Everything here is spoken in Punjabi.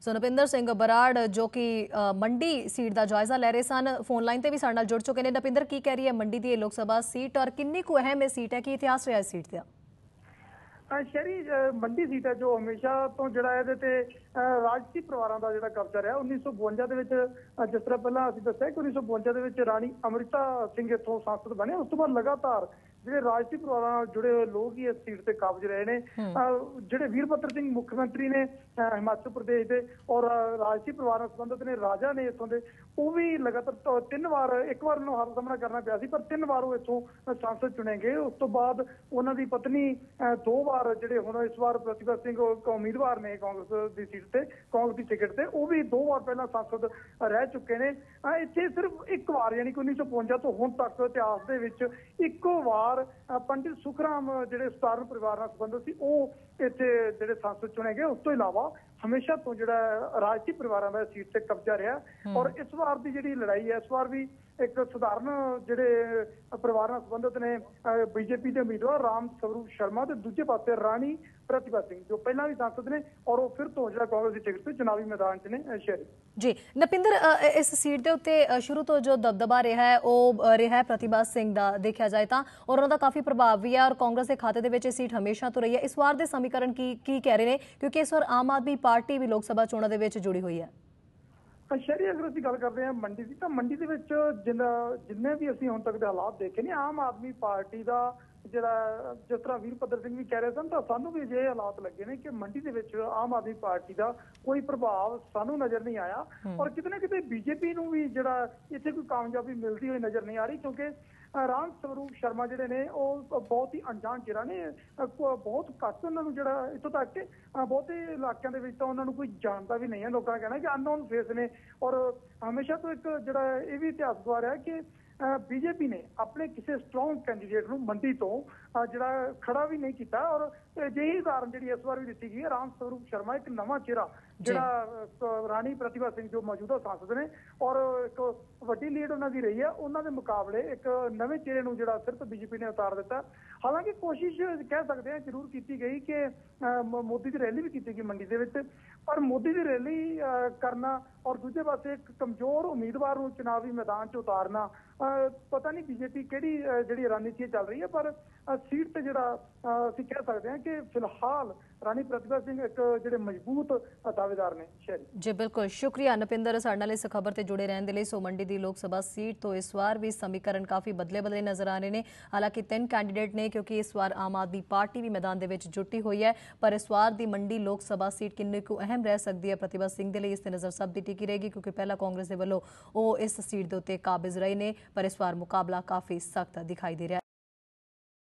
ਸੋ ਨਪਿੰਦਰ ਸਿੰਘ ਬਰਾੜ, ਜੋ ਕਿ ਮੰਡੀ ਸੀਟ ਦਾ ਜਾਇਜ਼ਾ ਲੈ ਰਹੇ ਸਨ, ਫੋਨ ਲਾਈਨ ਤੇ ਵੀ ਸਾਡੇ ਨਾਲ ਜੁੜ ਚੁੱਕੇ ਨੇ। ਨਪਿੰਦਰ, ਕੀ ਕਹਿ ਰਹੀ ਹੈ ਮੰਡੀ ਦੀ ਇਹ ਲੋਕ ਸਭਾ ਸੀਟ ਔਰ ਕਿੰਨੀ ਕੁ ਅਹਿਮ ਇਹ ਸੀਟ ਹੈ? ਕੀ ਇਤਿਹਾਸ ਰਿਹਾ ਇਸ ਸੀਟ ਦਾ? ਸ਼ਹਿਰੀ ਮੰਡੀ ਸੀਟ ਹੈ ਜੋ ਹਮੇਸ਼ਾ ਤੋਂ ਜਿਹੜਾ ਇਹਦੇ ਤੇ ਰਾਜਸੀ ਪਰਿਵਾਰਾਂ ਦਾ ਜਿਹੜਾ ਕਬਜ਼ਾ ਰਿਹਾ। 1952 ਦੇ ਵਿੱਚ ਜਿਸ ਤਰ੍ਹਾਂ ਪਹਿਲਾਂ ਅਸੀਂ ਦੱਸਿਆ ਕਿ 1952 ਦੇ ਵਿੱਚ ਰਾਣੀ ਅਮ੍ਰਿਤਾ ਸਿੰਘ ਇੱਥੋਂ ਸੰਸਦ ਬਣੇ। ਉਸ ਤੋਂ ਬਾਅਦ ਲਗਾਤਾਰ ਜਿਹੜੇ ਰਾਜਸੀ ਪਰਿਵਾਰਾਂ ਨਾਲ ਜੁੜੇ ਹੋਏ ਲੋਕ ਹੀ ਇਸ ਸੀਟ ਤੇ ਕਾਬਜ ਰਹੇ ਨੇ। ਜਿਹੜੇ ਵੀਰਭੱਤਰ ਸਿੰਘ ਮੁੱਖ ਮੰਤਰੀ ਨੇ ਹਿਮਾਚਲ ਪ੍ਰਦੇਸ਼ ਦੇ ਔਰ ਰਾਜਸੀ ਪਰਿਵਾਰਾਂ ਨਾਲ ਸੰਬੰਧਿਤ ਨੇ ਰਾਜਾ ਨੇ ਇੱਥੋਂ ਦੇ ਉਹ ਵੀ ਲਗਾਤਾਰ ਤਿੰਨ ਵਾਰ ਇੱਕ ਵਾਰ ਨੂੰ ਹਾਰ ਸਾਹਮਣਾ ਕਰਨਾ ਪਿਆ ਸੀ ਪਰ ਤਿੰਨ ਵਾਰ ਉਹ ਇੱਥੋਂ ਸੰਸਦ ਚੁਣੇ ਗਏ। ਉਸ ਤੋਂ ਬਾਅਦ ਉਹਨਾਂ ਦੀ ਪਤਨੀ ਦੋ ਵਾਰ ਜਿਹੜੇ ਹੁਣ ਇਸ ਵਾਰ ਪ੍ਰਤਿਭਾ ਸਿੰਘ ਉਮੀਦਵਾਰ ਨੇ ਕਾਂਗਰਸ ਦੀ ਸੀਟ ਤੇ ਕਾਂਗਰਸ ਦੀ ਟਿਕਟ ਤੇ ਉਹ ਵੀ ਦੋ ਵਾਰ ਪਹਿਲਾਂ ਸੰਸਦ ਰਹਿ ਚੁੱਕੇ ਨੇ। ਇੱਥੇ ਸਿਰਫ ਇੱਕ ਵਾਰ ਯਾਨੀ ਕਿ 1952 ਤੋਂ ਹੁਣ ਤੱਕ ਇਤਿਹਾਸ ਦੇ ਵਿੱਚ ਇੱਕੋ ਵਾਰ ਅਹ ਪੰਡਿਤ ਸੁਖਰਾਮ ਜਿਹੜੇ ਸਤਾਰਨ ਪਰਿਵਾਰ ਨਾਲ ਸੰਬੰਧਿਤ ਸੀ ਉਹ ਇੱਥੇ ਜਿਹੜੇ ਸੰਸਦ ਚੁਣੇ ਗਏ। ਉਸ ਤੋਂ ਇਲਾਵਾ ਹਮੇਸ਼ਾ ਤੋਂ ਜਿਹੜਾ ਰਾਜਸੀ ਪਰਿਵਾਰਾਂ ਦਾ ਸੀਟ ਤੇ ਕਬਜ਼ਾ ਰਿਹਾ। ਔਰ ਇਸ ਵਾਰ ਦੀ ਜਿਹੜੀ ਲੜਾਈ ਹੈ ਇਸ ਵਾਰ ਵੀ ਇੱਕ ਸਧਾਰਨ ਜਿਹੜੇ ਪਰਿਵਾਰ ਨਾਲ ਸੰਬੰਧਿਤ ਨੇ ਬੀਜੇਪੀ ਦੇ ਉਮੀਦਵਾਰ ਰਾਮ ਸਵਰੂਪ ਸ਼ਰਮਾ ਤੇ ਦੂਜੇ ਪਾਸੇ ਰਾਣੀ ਪ੍ਰਤਿਭਾ ਸਿੰਘ, ਜੋ ਪਹਿਲਾਂ ਵੀ ਸੰਸਦ ਨੇ ਔਰ ਉਹ ਫਿਰ ਤੋਂ ਜਿਹੜਾ ਕਾਂਗਰਸ ਦੀ ਟਿਕਟ ਤੇ ਚੁਣਾਵੀ ਮੈਦਾਨ 'ਚ ਨੇ ਸ਼ਹਿਰੀ ਜੀ, ਨਪਿੰਦਰ ਇਸ ਸੀਟ ਦੇ ਉੱਤੇ ਸ਼ੁਰੂ ਤੋਂ ਜੋ ਦਬਦਬਾ ਰਿਹਾ ਹੈ, ਉਹ ਰਿਹਾ ਹੈ ਪ੍ਰਤਿਭਾ ਸਿੰਘ ਦਾ, ਦੇਖਿਆ ਜਾਏ ਤਾਂ, ਔਰ ਉਹਨਾਂ ਦਾ ਕਾਫੀ ਪ੍ਰਭਾਵ ਵੀ ਹੈ ਔਰ ਕਾਂਗਰਸ ਦੇ ਖਾਤੇ ਦੇ ਵਿੱਚ ਇਹ ਸੀਟ ਹਮੇਸ਼ਾ ਤੋਂ ਰਹੀ ਹੈ। ਇਸ ਵਾਰ ਦੇ ਸਮੀਕਰਨ ਕੀ ਕੀ ਕਹਿ ਰਹੇ ਨੇ? ਕਿਉਂਕਿ ਇਸ ਵਾਰ ਆਮ ਆਦਮੀ ਪਾਰਟੀ ਵੀ ਲੋਕ ਸਭਾ ਚੋਣਾਂ ਦੇ ਵਿੱਚ ਜੁੜੀ ਹੋਈ ਹੈ। ਸ਼ਹਿਰੀ ਅਗਰ ਅਸੀਂ ਗੱਲ ਕਰਦੇ ਹਾਂ ਮੰਡੀ ਦੀ, ਤਾਂ ਮੰਡੀ ਦੇ ਵਿੱਚ ਜਿੰਨਾ ਜਿੰਨੇ ਵੀ ਅਸੀਂ ਹੁਣ ਤੱਕ ਦੇ ਹਾਲਾਤ ਦੇਖੇ ਨੇ, ਆਮ ਆਦਮੀ ਪਾਰਟੀ ਦਾ ਜਿਹੜਾ ਜਿਸ ਤਰ੍ਹਾਂ ਵੀਰਪੱਦਰ ਸਿੰਘ ਵੀ ਕਹਿ ਰਹੇ ਸਨ ਤਾਂ ਸਾਨੂੰ ਵੀ ਅਜਿਹੇ ਹਾਲਾਤ ਲੱਗੇ ਨੇ ਕਿ ਮੰਡੀ ਦੇ ਵਿੱਚ ਆਮ ਆਦਮੀ ਪਾਰਟੀ ਦਾ ਕੋਈ ਪ੍ਰਭਾਵ ਸਾਨੂੰ ਨਜ਼ਰ ਨਹੀਂ ਆਇਆ। ਔਰ ਕਿਤੇ ਨਾ ਕਿਤੇ ਬੀਜੇਪੀ ਨੂੰ ਵੀ ਜਿਹੜਾ ਇੱਥੇ ਕੋਈ ਕਾਮਯਾਬੀ ਮਿਲਦੀ ਹੋਈ ਨਜ਼ਰ ਨਹੀਂ ਆ ਰਹੀ ਕਿਉਂਕਿ ਰਾਮ ਸਵਰੂਪ ਸ਼ਰਮਾ ਜਿਹੜੇ ਨੇ ਉਹ ਬਹੁਤ ਹੀ ਅਣਜਾਣ ਚਿਹਰਾ ਨੇ ਬਹੁਤ ਘੱਟ ਉਹਨਾਂ ਨੂੰ ਜਿਹੜਾ ਇੱਥੋਂ ਤੱਕ ਕਿ ਬਹੁਤੇ ਇਲਾਕਿਆਂ ਦੇ ਵਿੱਚ ਤਾਂ ਉਹਨਾਂ ਨੂੰ ਕੋਈ ਜਾਣਦਾ ਵੀ ਨਹੀਂ ਹੈ। ਲੋਕਾਂ ਕਹਿਣਾ ਕਿ ਅਨਨੋਨ ਫੇਸ ਨੇ। ਔਰ ਹਮੇਸ਼ਾ ਤੋਂ ਇੱਕ ਜਿਹੜਾ ਇਹ ਵੀ ਇਤਿਹਾਸ ਦੁਆਰਾ ਹੈ ਕਿ ਬੀਜੇਪੀ ਨੇ ਆਪਣੇ ਕਿਸੇ ਸਟਰੋਂਗ ਕੈਂਡੀਡੇਟ ਨੂੰ ਮੰਡੀ ਤੋਂ ਜਿਹੜਾ ਖੜਾ ਵੀ ਨਹੀਂ ਕੀਤਾ ਔਰ ਅਜਿਹੀ ਉਦਾਹਰਨ ਜਿਹੜੀ ਇਸ ਵਾਰ ਵੀ ਦਿੱਤੀ ਗਈ ਹੈ ਰਾਮ ਸਵਰੂਪ ਸ਼ਰਮਾ ਇੱਕ ਨਵਾਂ ਚਿਹਰਾ ਜਿਹੜਾ ਰਾਣੀ ਪ੍ਰਤਿਭਾ ਸਿੰਘ ਜੋ ਮੌਜੂਦਾ ਸੰਸਦ ਨੇ ਔਰ ਇੱਕ ਵੱਡੀ ਲੀਡ ਉਹਨਾਂ ਦੀ ਰਹੀ ਹੈ ਉਹਨਾਂ ਦੇ ਮੁਕਾਬਲੇ ਇੱਕ ਨਵੇਂ ਚਿਹਰੇ ਨੂੰ ਜਿਹੜਾ ਸਿਰਫ ਬੀਜੇਪੀ ਨੇ ਉਤਾਰ ਦਿੱਤਾ। ਹਾਲਾਂਕਿ ਕੋਸ਼ਿਸ਼ ਕਹਿ ਸਕਦੇ ਹਾਂ ਜ਼ਰੂਰ ਕੀਤੀ ਗਈ ਕਿ ਮੋਦੀ ਦੀ ਰੈਲੀ ਵੀ ਕੀਤੀ ਗਈ ਮੰਡੀ ਦੇ ਵਿੱਚ ਪਰ ਮੋਦੀ ਦੀ ਰੈਲੀ ਕਰਨਾ ਔਰ ਦੂਜੇ ਪਾਸੇ ਇੱਕ ਕਮਜ਼ੋਰ ਉਮੀਦਵਾਰ ਨੂੰ ਚੁਣਾਵੀ ਮੈਦਾਨ 'ਚ ਉਤਾਰਨਾ ਪਤਾ ਨਹੀਂ ਬੀਜੇਪੀ ਕਿਹੜੀ ਜਿਹੜੀ ਰਣਨੀਤੀ ਚੱਲ ਰਹੀ ਹੈ ਪਰ ਸੀਟ ਜਿਹੜਾ ਅਸੀਂ ਕਹਿ ਸਕਦੇ ਹਾਂ ਕਿ ਫਿਲਹਾਲ ਰਾਣੀ ਪ੍ਰਤਿਭਾ ਸਿੰਘ ਇੱਕ ਜਿਹੜੇ ਮਜ਼ਬੂਤ ਦਾਅਵੇਦਾਰ ਨੇ ਸ਼ਹਿਰੀ। ਜੀ, ਬਿਲਕੁਲ। ਸ਼ੁਕਰੀਆ ਨਪਿੰਦਰ ਸਾਡੇ ਨਾਲ ਇਸ ਖਬਰ ਤੇ ਜੁੜੇ ਰਹਿਣ ਦੇ ਲਈ। ਸੋ ਮੰਡੀ ਦੀ ਲੋਕ ਸਭਾ ਸੀਟ ਤੋਂ ਇਸ ਵਾਰ ਵੀ ਸਮੀਕਰਨ ਕਾਫੀ ਬਦਲੇ ਬਦਲੇ ਨਜ਼ਰ ਆ ਰਹੇ ਨੇ। ਹਾਲਾਂਕਿ ਤਿੰਨ ਕੈਂਡੀਡੇਟ ਨੇ, ਕਿਉਂਕਿ ਇਸ ਵਾਰ ਆਮ ਆਦਮੀ ਪਾਰਟੀ ਵੀ ਮੈਦਾਨ ਦੇ ਵਿੱਚ ਜੁਟੀ ਹੋਈ ਹੈ। ਪਰ ਇਸ ਵਾਰ ਦੀ ਮੰਡੀ ਲੋਕ ਸਭਾ ਸੀਟ ਕਿੰਨੀ ਕੁ ਅਹਿਮ ਰਹਿ ਸਕਦੀ ਹੈ ਪ੍ਰਤਿਭਾ ਸਿੰਘ ਦੇ ਲਈ, ਇਸ ਤੇ ਨਜ਼ਰ ਸਭ ਦੀ ਟਿਕੀ ਰਹੇਗੀ, ਕਿਉਂਕਿ ਪਹਿਲਾਂ ਕਾਂਗਰਸ ਦੇ ਵੱਲੋਂ ਉਹ ਇਸ ਸੀਟ ਦੇ ਉੱਤੇ ਕਾਬਜ਼ ਰਹੇ ਨੇ। ਪਰ ਇਸ ਵਾਰ ਮੁਕਾਬਲਾ ਕਾਫੀ ਸਖਤ ਦਿਖਾਈ ਦੇ ਰਿਹਾ